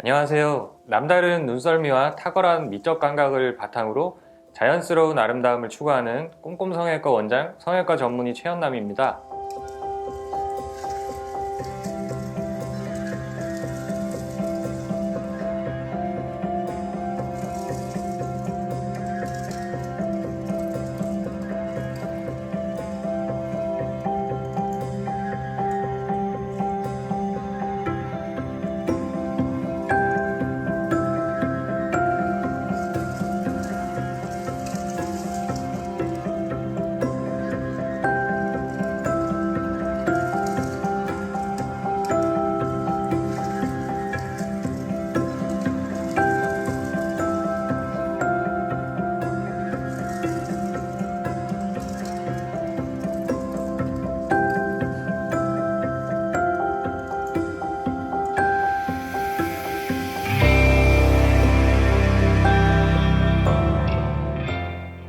안녕하세요. 남다른 눈썰미와 탁월한 미적 감각을 바탕으로 자연스러운 아름다움을 추구하는 꼼꼼 성형외과 원장 성형외과 전문의 최현남입니다.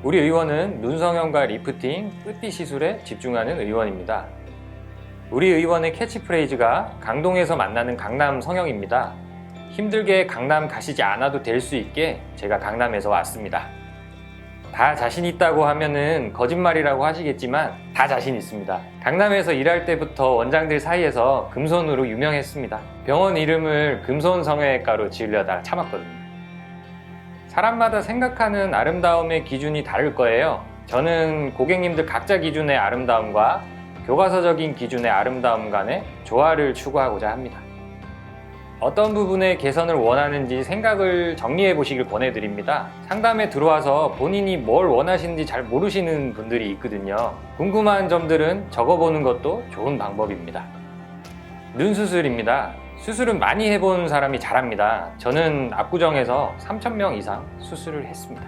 우리 의원은 눈성형과 리프팅, 끝비 시술에 집중하는 의원입니다. 우리 의원의 캐치프레이즈가 강동에서 만나는 강남 성형입니다. 힘들게 강남 가시지 않아도 될 수 있게 제가 강남에서 왔습니다. 다 자신 있다고 하면은 거짓말이라고 하시겠지만 다 자신 있습니다. 강남에서 일할 때부터 원장들 사이에서 금손으로 유명했습니다. 병원 이름을 금손 성형외과로 지으려다 참았거든요. 사람마다 생각하는 아름다움의 기준이 다를 거예요. 저는 고객님들 각자 기준의 아름다움과 교과서적인 기준의 아름다움 간의 조화를 추구하고자 합니다. 어떤 부분의 개선을 원하는지 생각을 정리해 보시길 권해드립니다. 상담에 들어와서 본인이 뭘 원하시는지 잘 모르시는 분들이 있거든요. 궁금한 점들은 적어보는 것도 좋은 방법입니다. 눈 수술입니다. 수술은 많이 해본 사람이 잘합니다. 저는 압구정에서 3,000명 이상 수술을 했습니다.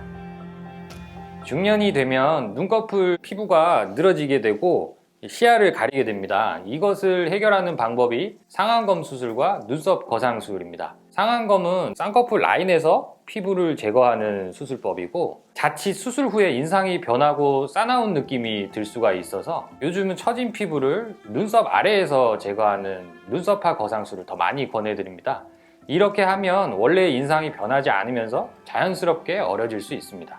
중년이 되면 눈꺼풀 피부가 늘어지게 되고 시야를 가리게 됩니다. 이것을 해결하는 방법이 상안검 수술과 눈썹 거상술입니다. 상안검은 쌍꺼풀 라인에서 피부를 제거하는 수술법이고 자칫 수술 후에 인상이 변하고 싸나운 느낌이 들 수가 있어서 요즘은 처진 피부를 눈썹 아래에서 제거하는 눈썹화 거상술을 더 많이 권해드립니다. 이렇게 하면 원래 인상이 변하지 않으면서 자연스럽게 어려질 수 있습니다.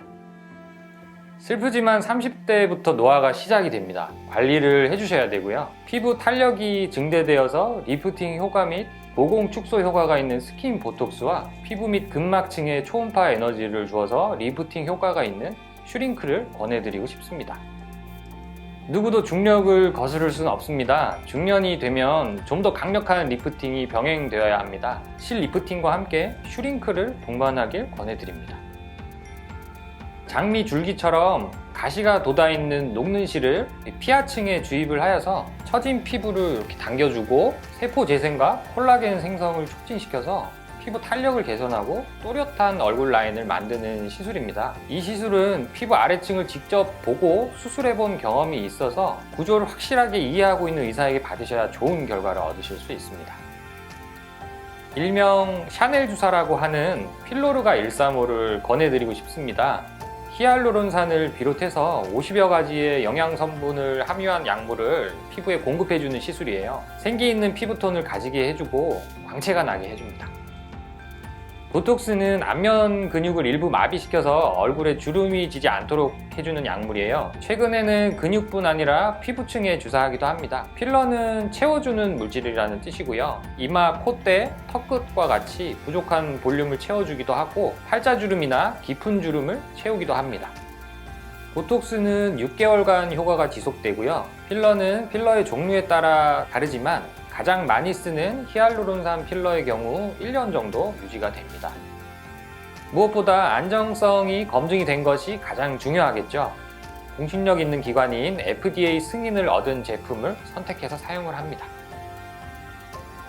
슬프지만 30대부터 노화가 시작이 됩니다. 관리를 해주셔야 되고요. 피부 탄력이 증대되어서 리프팅 효과 및 모공 축소 효과가 있는 스킨 보톡스와 피부 및 근막층에 초음파 에너지를 주어서 리프팅 효과가 있는 슈링크를 권해드리고 싶습니다. 누구도 중력을 거스를 수는 없습니다. 중년이 되면 좀 더 강력한 리프팅이 병행되어야 합니다. 실 리프팅과 함께 슈링크를 동반하길 권해드립니다. 장미 줄기처럼 가시가 돋아있는 녹는 실을 피하층에 주입을 하여서 처진 피부를 이렇게 당겨주고 세포 재생과 콜라겐 생성을 촉진시켜서 피부 탄력을 개선하고 또렷한 얼굴 라인을 만드는 시술입니다. 이 시술은 피부 아래층을 직접 보고 수술해본 경험이 있어서 구조를 확실하게 이해하고 있는 의사에게 받으셔야 좋은 결과를 얻으실 수 있습니다. 일명 샤넬 주사라고 하는 필로르가 135를 권해드리고 싶습니다. 히알루론산을 비롯해서 50여 가지의 영양 성분을 함유한 약물을 피부에 공급해주는 시술이에요. 생기 있는 피부톤을 가지게 해주고 광채가 나게 해줍니다. 보톡스는 안면 근육을 일부 마비시켜서 얼굴에 주름이 지지 않도록 해주는 약물이에요. 최근에는 근육뿐 아니라 피부층에 주사하기도 합니다. 필러는 채워주는 물질이라는 뜻이고요. 이마, 콧대, 턱끝과 같이 부족한 볼륨을 채워주기도 하고 팔자주름이나 깊은 주름을 채우기도 합니다. 보톡스는 6개월간 효과가 지속되고요. 필러는 필러의 종류에 따라 다르지만 가장 많이 쓰는 히알루론산 필러의 경우 1년 정도 유지가 됩니다. 무엇보다 안정성이 검증이 된 것이 가장 중요하겠죠. 공신력 있는 기관인 FDA 승인을 얻은 제품을 선택해서 사용을 합니다.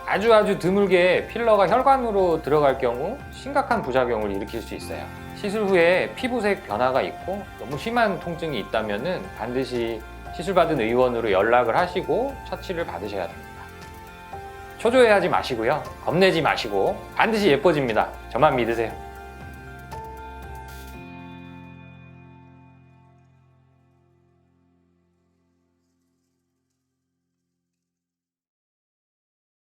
아주 아주 드물게 필러가 혈관으로 들어갈 경우 심각한 부작용을 일으킬 수 있어요. 시술 후에 피부색 변화가 있고 너무 심한 통증이 있다면 반드시 시술받은 의원으로 연락을 하시고 처치를 받으셔야 됩니다. 초조해하지 마시고요. 겁내지 마시고 반드시 예뻐집니다. 저만 믿으세요.